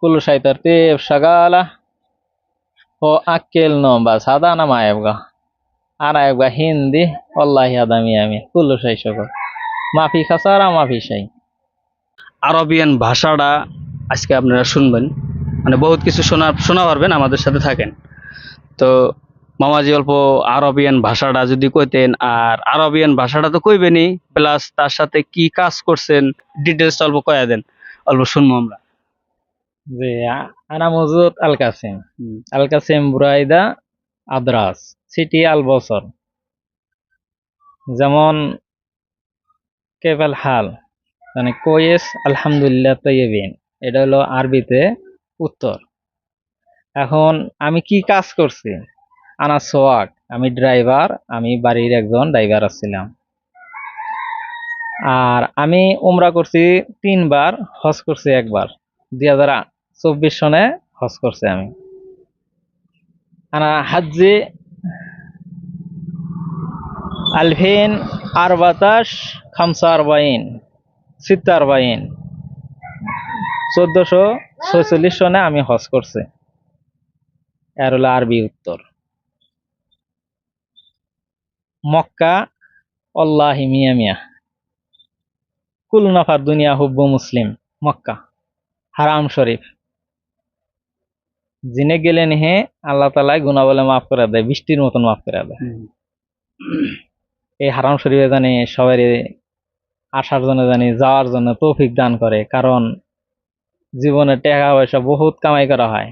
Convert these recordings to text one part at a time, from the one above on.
kullu shay tartib shagala. Ho akkel no bas hada ana mayabga ana yabga hindi, wallahi hada miyami kullu shay shagal মাফি খাসারা মাফি শাই Arabian ভাষাটা আজকে আপনারা শুনবেন। মানে বহুত কিছু শোনা শোনা পারবেন, আমাদের সাথে থাকেন। তো, মামাজি অল্প আরবিয়ান ভাষাটা যদি কইতেন, আর আরবিয়ান ভাষাটা তো কইবেনই, প্লাস তার সাথে কি কাজ করছেন ডিটেলস অল্প কয়া দেন। অল্প শুনব আমরা। যে আ- আনা মজুদ Al Qassim Al Qassim Buraidah আদ্রাস city আল বসর যেমন কেবল হাল মানে কোয়েস আলহামদুলিল্লাহ তৈবিন এটা হলো আরবিতে উত্তর। এখন আমি কি কাজ করছি? আনা সোয়াক আমি ড্রাইভার আমি বাড়ির একজন ড্রাইভার আছিলাম। আর আমি উমরা করছি তিনবার হজ করছি একবার দুই হাজার চব্বিশ সনে হজ করছি আমি। আনা হাজ্জি আলফিন আর বাতাস খামসা আরবাইন, সিত্তা আরবাইন। চোদ্দশো ছয়চল্লিশ সনে আমি হজ করছি। এর হলো আরবি উত্তর। মক্কা অল্লাহি মিয়া মিয়া। কুল নাফার দুনিয়া হুব্বু মুসলিম, মক্কা। হারাম শরীফ। জিনে গেলে হে আল্লাহ তালাই গুণা বলে মাফ করে দেয় বৃষ্টির মতন মাফ করে দেয়। এই হারাম শরীফে জানি সবাই আসার জন্য জানি যাওয়ার জন্য তৌফিক দান করে কারণ জীবনে টাকা পয়সা বহুত কামাই করা হয়।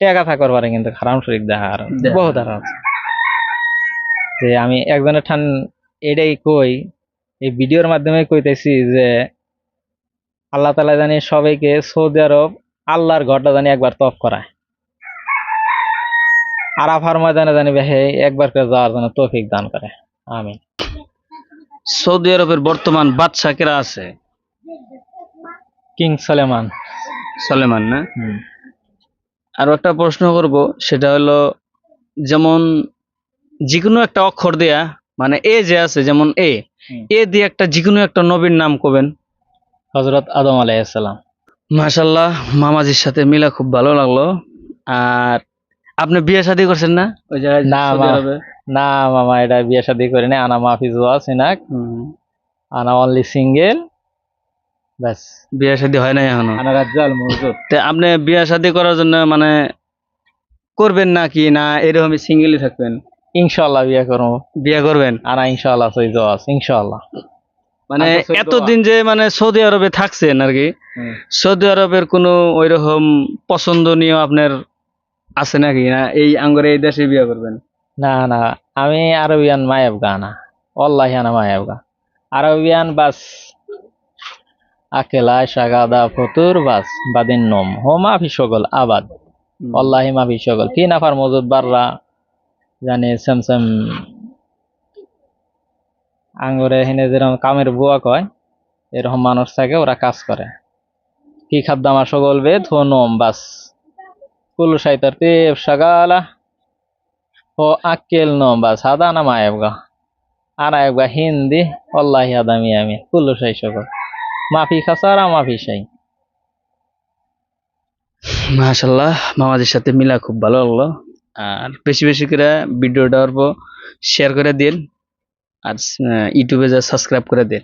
টাকা থাকার পারে কিন্তু হারাম শরীফ দেখা আর বহুত হারাম। যে আমি একজনের ঠান এটাই কই এই ভিডিওর মাধ্যমে কইতেছি যে আল্লাহ তালা জানি সবাইকে সৌদি আরব আল্লাহর ঘরটা জানি একবার তফ করায়। আরাফার ময়দানে জানি ভাই একবার করে যাওয়ার জন্য তৌফিক দান করে। আমি সৌদি আরবের বর্তমান বাদশা কেরা আছে? কিং সালেমান। সালেমান না? আর একটা প্রশ্ন করব সেটা হলো যেমন যে কোনো একটা অক্ষর দেয়া মানে এ যে আছে যেমন এ এ দিয়ে একটা যে কোনো একটা নবীর নাম কবেন? হজরত আদম আলাইসালাম মাশাল্লাহ মামাজির সাথে মিলা খুব ভালো লাগল। আর আপনি বিয়ে শাদী করছেন না? ওই জায়গায় না? না মামা এটা বিয়ে শাদি করি না আনা মাফিজ ওয়া সিনাক আনা অনলি সিঙ্গেল ব্যাস। বিয়ে শাদী হয় না এখনও? আনা রাজ্জাল মজুদ তে আপনি বিয়ে শাদী করার জন্য মানে করবেন নাকি না এরকমই সিঙ্গেলই থাকবেন? ইনশাল্লাহ বিয়ে করব। বিয়ে করবেন? আনা ইনশাল্লাহ সই জোয়াস ইনশাল্লাহ মানে এতদিন যে মানে সৌদি আরবে থাকছেন আর কি সৌদি আরবের কোনো ওইরকম পছন্দনীয় আপনার আছে নাকি? না এই আঙ্গরে এই দেশে বিয়ে করবেন? না না আমি আরবিয়ান মায়াবগা আনা অল্লাহি আনা মায়াবগা আরবিয়ান বাস আকেলা সাগাদা ফতুর বাস বাদিন নম হো মাফি সকল আবাদ। অল্লাহি মাফি সকল। কি নাফার মজুদ বাররা জানি স্যামসাম আঙ্গুরে হিনে যেরকম কামের বুয়া কয়, এরকম মানুষ থাকে, ওরা কাজ করে। কি খাদ্য আমার সকল বেদ? হো নম বাস। কুল্লু সাইতার তেব সাগালা ও আক্কেল নম, বাস। হাদা আনা মায়াবগা আনা একবা হিন্দি, অল্লাহি হাদা মিয়ামি কুল্লু সাই সকল। মাফি খাসারা, মাফি সাই। মাশাল্লাহ মামাদের সাথে মিলা খুব ভালো লাগল। আর বেশি বেশি করে ভিডিওটা অল্প শেয়ার করে দিন। আর ইউটিউবে যা সাবস্ক্রাইব করে দিন